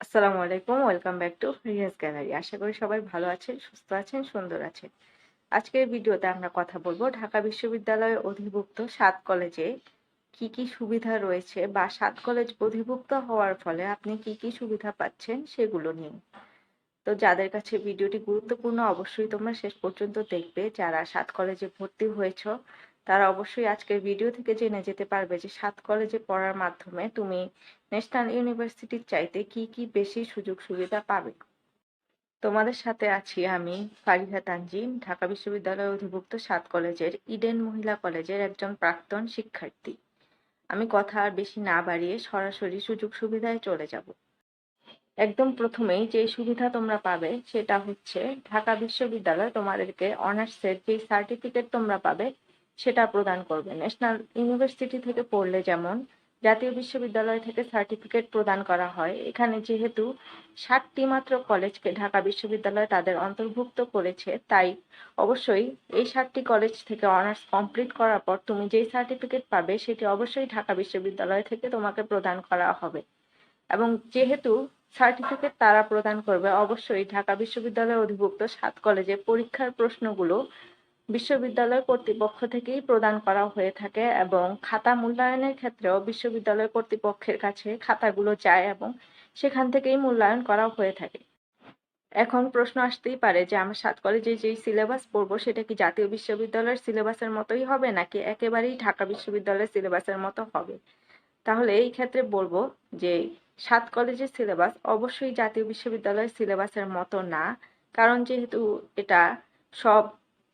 আসসালামু আলাইকুম, welcome back to Riaz gallery. আশা করি সবাই ভালো আছেন, সুস্থ আছেন, সুন্দর আছেন। আজকের ভিডিওতে আমরা কথা বলব ঢাকা বিশ্ববিদ্যালয়ের অধিভুক্ত সাত কলেজে কি কি সুবিধা রয়েছে বা সাত কলেজ অধিভুক্ত হওয়ার ফলে আপনি কি কি সুবিধা পাচ্ছেন সেগুলো নিয়ে। তো যাদের কাছে ভিডিওটি গুরুত্বপূর্ণ, অবশ্যই তোমরা শেষ পর্যন্ত দেখবে। যারা সাত কলেজে ভর্তি হয়েছো তারা অবশ্যই আজকের ভিডিও থেকে জেনে যেতে পারবে যে সাত কলেজে পড়ার মাধ্যমে তুমি ন্যাশনাল ইউনিভার্সিটির চাইতে কি কি বেশি সুযোগ সুবিধা পাবে। তোমাদের সাথে আছি আমি ফারিহা তানজিম, ঢাকা বিশ্ববিদ্যালয়ের অধিভুক্ত সাত কলেজের ইডেন মহিলা কলেজের একজন প্রাক্তন শিক্ষার্থী। আমি কথা আর বেশি না বাড়িয়ে সরাসরি সুযোগ সুবিধায় চলে যাব। একদম প্রথমেই যে সুবিধা তোমরা পাবে সেটা হচ্ছে ঢাকা বিশ্ববিদ্যালয় তোমাদেরকে অনার্সের যে সার্টিফিকেট তোমরা পাবে সেটা প্রদান করবে। ন্যাশনাল ইউনিভার্সিটি থেকে পড়লে যেমন জাতীয় বিশ্ববিদ্যালয় থেকে সার্টিফিকেট প্রদান করা হয়, এখানে যেহেতু সাতটি মাত্র কলেজকে ঢাকা বিশ্ববিদ্যালয় তাদের অন্তর্ভুক্ত করেছে, তাই অবশ্যই এই সাতটি কলেজ থেকে অনার্স কমপ্লিট করার পর তুমি যেই সার্টিফিকেট পাবে সেটি অবশ্যই ঢাকা বিশ্ববিদ্যালয় থেকে তোমাকে প্রদান করা হবে। এবং যেহেতু সার্টিফিকেট তারা প্রদান করবে, অবশ্যই ঢাকা বিশ্ববিদ্যালয়ের অধিভুক্ত সাত কলেজে পরীক্ষার প্রশ্নগুলো বিশ্ববিদ্যালয় কর্তৃপক্ষ থেকেই প্রদান করা হয়ে থাকে এবং খাতা মূল্যায়নের ক্ষেত্রেও বিশ্ববিদ্যালয় কর্তৃপক্ষের কাছে খাতাগুলো যায় এবং সেখান থেকেই মূল্যায়ন করা হয়ে থাকে। এখন প্রশ্ন আসতেই পারে যে আমরা সাত কলেজে যেই সিলেবাস পড়ব সেটা কি জাতীয় বিশ্ববিদ্যালয়ের সিলেবাসের মতোই হবে নাকি একেবারেই ঢাকা বিশ্ববিদ্যালয়ের সিলেবাসের মতো হবে? তাহলে এই ক্ষেত্রে বলব যে সাত কলেজের সিলেবাস অবশ্যই জাতীয় বিশ্ববিদ্যালয়ের সিলেবাসের মতো না, কারণ যেহেতু এটা সব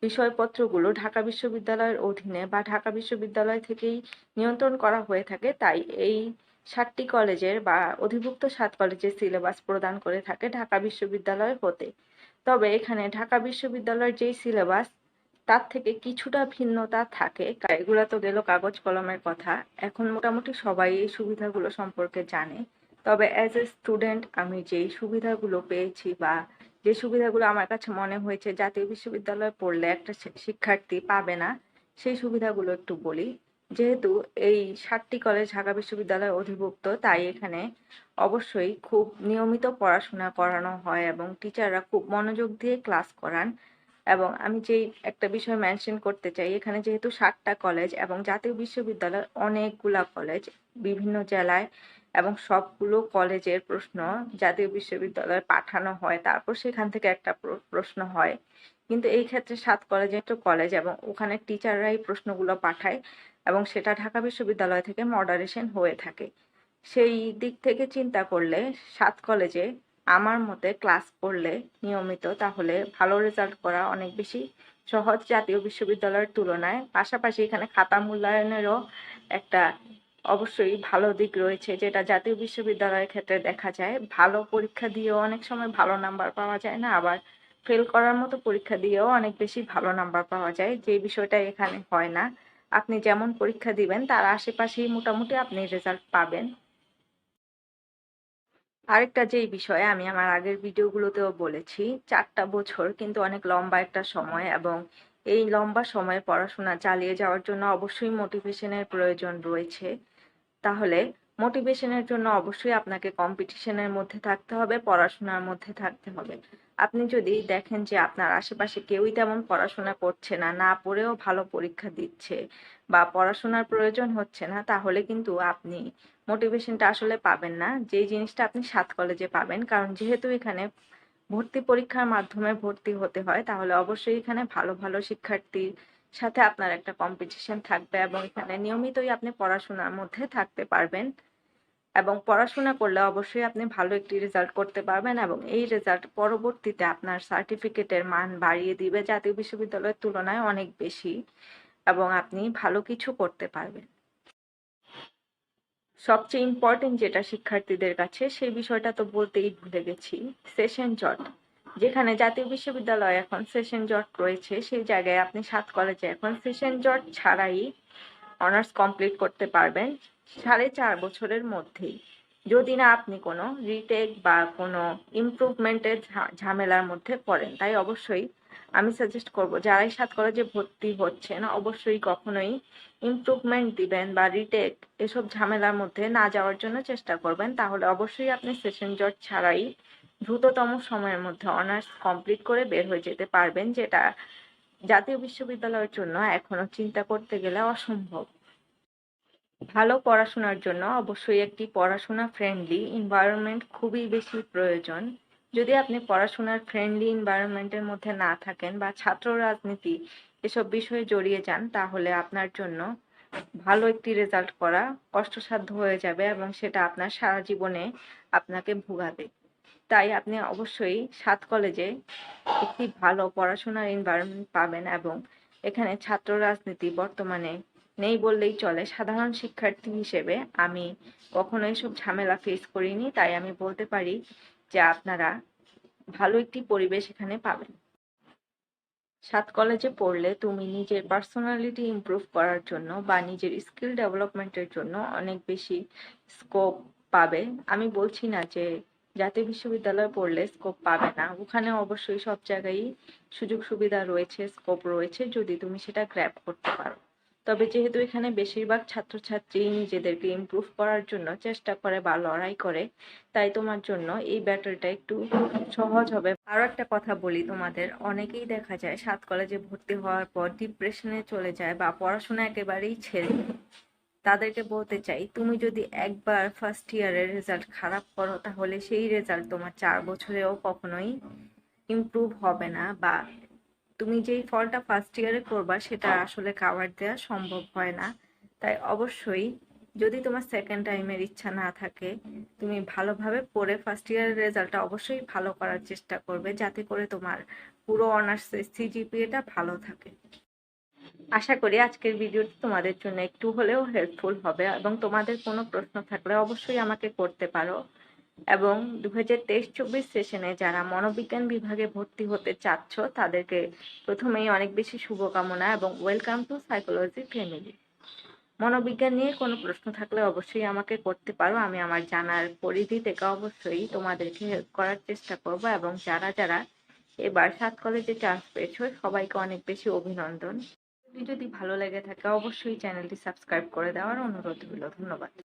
বিষয়পত্রগুলো ঢাকা বিশ্ববিদ্যালয়ের অধীনে বা ঢাকা বিশ্ববিদ্যালয় থেকেই নিয়ন্ত্রণ করা হয়ে থাকে, তাই এই সাতটি কলেজের বা অধিভুক্ত সাত কলেজের সিলেবাস প্রদান করে থাকে ঢাকা বিশ্ববিদ্যালয় হতে। তবে এখানে ঢাকা বিশ্ববিদ্যালয়ের যেই সিলেবাস, তার থেকে কিছুটা ভিন্নতা থাকে। এগুলো তো গেল কাগজ কলমের কথা। এখন মোটামুটি সবাই এই সুবিধাগুলো সম্পর্কে জানে। তবে অ্যাজ এ স্টুডেন্ট আমি যেই সুবিধাগুলো পেয়েছি বা যে সুবিধাগুলো আমার কাছে মনে হয়েছে, জাতীয় বিশ্ববিদ্যালয়ে পড়লে একটা শিক্ষার্থী পাবে না, সেই সুবিধাগুলো একটু বলি। যেহেতু এই সাতটি কলেজ ঢাকা বিশ্ববিদ্যালয়ে অধিভুক্ত, তাই এখানে অবশ্যই খুব নিয়মিত পড়াশোনা করানো হয় এবং টিচাররা খুব মনোযোগ দিয়ে ক্লাস করান। এবং আমি যেই একটা বিষয় মেনশন করতে চাই, এখানে যেহেতু সাতটা কলেজ এবং জাতীয় বিশ্ববিদ্যালয়ের অনেকগুলা কলেজ বিভিন্ন জেলায় এবং সবগুলো কলেজের প্রশ্ন জাতীয় বিশ্ববিদ্যালয়ে পাঠানো হয়। তারপর সেখান থেকে একটা প্রশ্ন হয়। কিন্তু এই ক্ষেত্রে সাত কলেজে একটা কলেজ এবং ওখানে টিচাররাই প্রশ্নগুলো পাঠায় এবং সেটা ঢাকা বিশ্ববিদ্যালয় থেকে মডারেশন হয়ে থাকে। সেই দিক থেকে চিন্তা করলে সাত কলেজে আমার মতে ক্লাস করলে নিয়মিত তাহলে ভালো রেজাল্ট করা অনেক বেশি সহজ জাতীয় বিশ্ববিদ্যালয়ের তুলনায়। পাশাপাশি এখানে খাতা মূল্যায়নেরও একটা অবশ্যই ভালো দিক রয়েছে, যেটা জাতীয় বিশ্ববিদ্যালয়ের ক্ষেত্রে দেখা যায়। ভালো পরীক্ষা দিয়েও অনেক সময় ভালো নাম্বার পাওয়া যায় না, আবার ফেল করার মতো পরীক্ষা দিয়েও অনেক বেশি ভালো নাম্বার পাওয়া যায়, যে বিষয়টা এখানে হয় না। আপনি যেমন পরীক্ষা দিবেন, তার আশেপাশেই মোটামুটি আপনি রেজাল্ট পাবেন। আরেকটা যেই বিষয়ে আমি আমার আগের ভিডিওগুলোতেও বলেছি, চারটা বছর কিন্তু অনেক লম্বা একটা সময় এবং এই লম্বা সময়ে পড়াশোনা চালিয়ে যাওয়ার জন্য অবশ্যই মোটিভেশনের প্রয়োজন রয়েছে। তাহলে মোটিভেশনের জন্য অবশ্যই আপনাকে কম্পিটিশনের মধ্যে থাকতে হবে, পড়াশোনার মধ্যে থাকতে হবে। আপনি যদি দেখেন যে আপনার আশেপাশে কেউই তেমন পড়াশোনা করছে না না পড়েও ভালো পরীক্ষা দিচ্ছে বা পড়াশোনার প্রয়োজন হচ্ছে না, তাহলে কিন্তু আপনি মোটিভেশনটা আসলে পাবেন না। যে জিনিসটা আপনি সাত কলেজে পাবেন, কারণ যেহেতু এখানে ভর্তি পরীক্ষার মাধ্যমে ভর্তি হতে হয়, তাহলে অবশ্যই এখানে ভালো ভালো শিক্ষার্থীর সাথে আপনার একটা কম্পিটিশন থাকবে এবং এখানে নিয়মিতই আপনি পড়াশোনার মধ্যে থাকতে পারবেন। এবং পড়াশোনা করলে অবশ্যই আপনি ভালো একটি রেজাল্ট করতে পারবেন এবং এই রেজাল্ট পরবর্তীতে আপনার সার্টিফিকেটের মান বাড়িয়ে দিবে জাতীয় বিশ্ববিদ্যালয়ের তুলনায় অনেক বেশি এবং আপনি ভালো কিছু করতে পারবেন। সবচেয়ে ইম্পর্টেন্ট যেটা শিক্ষার্থীদের কাছে, সেই বিষয়টা তো বলতেই ভুলে গেছি সেশন জট যেখানে জাতীয় বিশ্ববিদ্যালয় এখন সেশন জট রয়েছে, সেই জায়গায় আপনি সাত কলেজে এখন সেশন জট ছাড়াই অনার্স কমপ্লিট করতে পারবেন সাড়ে চার বছরের মধ্যেই। যদি না আপনি কোনো রিটেক বা কোনো ইমপ্রুভমেন্টের ঝামেলার মধ্যে পড়েন, তাই অবশ্যই আমি সাজেস্ট করব, যারাই সাত কলেজে ভর্তি হচ্ছেন, অবশ্যই কখনোই ইমপ্রুভমেন্ট দিবেন বা রিটেক এসব ঝামেলার মধ্যে না যাওয়ার জন্য চেষ্টা করবেন। তাহলে অবশ্যই আপনি সেশন জট ছাড়াই দ্রুততম সময়ের মধ্যে অনার্স কমপ্লিট করে বের হয়ে যেতে পারবেন, যেটা জাতীয় বিশ্ববিদ্যালয়ের জন্য এখনও চিন্তা করতে গেলে অসম্ভব। ভালো পড়াশোনার জন্য অবশ্যই একটি পড়াশোনা ফ্রেন্ডলি এনভায়রনমেন্ট খুবই বেশি প্রয়োজন। যদি আপনি পড়াশোনার ফ্রেন্ডলি এনভায়রনমেন্টের মধ্যে না থাকেন বা ছাত্র রাজনীতি এসব বিষয়ে জড়িয়ে যান, তাহলে আপনার জন্য ভালো একটি রেজাল্ট করা কষ্টসাধ্য হয়ে যাবে এবং সেটা আপনার সারা জীবনে আপনাকে ভোগাবে। তাই আপনি অবশ্যই সাত কলেজে একটি ভালো পড়াশোনার এনভায়রনমেন্ট পাবেন এবং এখানে ছাত্র রাজনীতি বর্তমানে নেই বললেই চলে। সাধারণ শিক্ষার্থী হিসেবে আমি কখনো এসব ঝামেলা ফেস করিনি, তাই আমি বলতে পারি যে আপনারা ভালো একটি পরিবেশ এখানে পাবেন। সাত কলেজে পড়লে তুমি নিজের পার্সোনালিটি ইমপ্রুভ করার জন্য বা নিজের স্কিল ডেভেলপমেন্টের জন্য অনেক বেশি স্কোপ পাবে। আমি বলছি না যে জাতীয় বিশ্ববিদ্যালয়ে পড়লে স্কোপ পাবে না। ওখানে অবশ্যই সব জায়গায় সুযোগ সুবিধা রয়েছে স্কোপ রয়েছে যদি তুমি সেটা গ্র্যাব করতে পারো। তবে যেহেতু এখানে বেশিরভাগ ছাত্রছাত্রী নিজেদেরকে ইমপ্রুভ করার জন্য চেষ্টা করে বা লড়াই করে, তাই তোমার জন্য এই ব্যাটলটা একটু সহজ হবে। আরও একটা কথা বলি তোমাদের, অনেকেই দেখা যায় সাত কলেজে ভর্তি হওয়ার পর ডিপ্রেশনে চলে যায় বা পড়াশোনা একেবারেই ছেড়ে। তাদেরকে বলতে চাই, তুমি যদি একবার ফার্স্ট ইয়ারের রেজাল্ট খারাপ করো, তাহলে সেই রেজাল্ট তোমার চার বছরেও কখনোই ইমপ্রুভ হবে না বা তুমি যেই ফলটা ফার্স্ট ইয়ারে করবা, সেটা আসলে কাভার দেওয়া সম্ভব হয় না। তাই অবশ্যই যদি তোমার সেকেন্ড টাইমের ইচ্ছা না থাকে, তুমি ভালোভাবে পড়ে ফার্স্ট ইয়ারের রেজাল্টটা অবশ্যই ভালো করার চেষ্টা করবে, যাতে করে তোমার পুরো অনার্স সিজিপিএটা ভালো থাকে। আশা করি আজকের ভিডিওটি তোমাদের জন্য একটু হলেও হেল্পফুল হবে এবং তোমাদের কোনো প্রশ্ন থাকলে অবশ্যই আমাকে করতে পারো। এবং দু হাজার তেইশ চব্বিশ সেশনে যারা মনোবিজ্ঞান বিভাগে ভর্তি হতে চাচ্ছ, তাদেরকে প্রথমেই অনেক বেশি শুভকামনা এবং ওয়েলকাম টু সাইকোলজি ফ্যামিলি মনোবিজ্ঞান নিয়ে কোনো প্রশ্ন থাকলে অবশ্যই আমাকে করতে পারো। আমি আমার জানার পরিধি থেকে অবশ্যই তোমাদেরকে হেল্প করার চেষ্টা করব এবং যারা যারা এবার সাত কলেজে চান্স পেয়েছ, সবাইকে অনেক বেশি অভিনন্দন। যদি ভালো লেগে থাকে অবশ্যই চ্যানেলটি সাবস্ক্রাইব করে দেওয়ার অনুরোধ রইল ধন্যবাদ।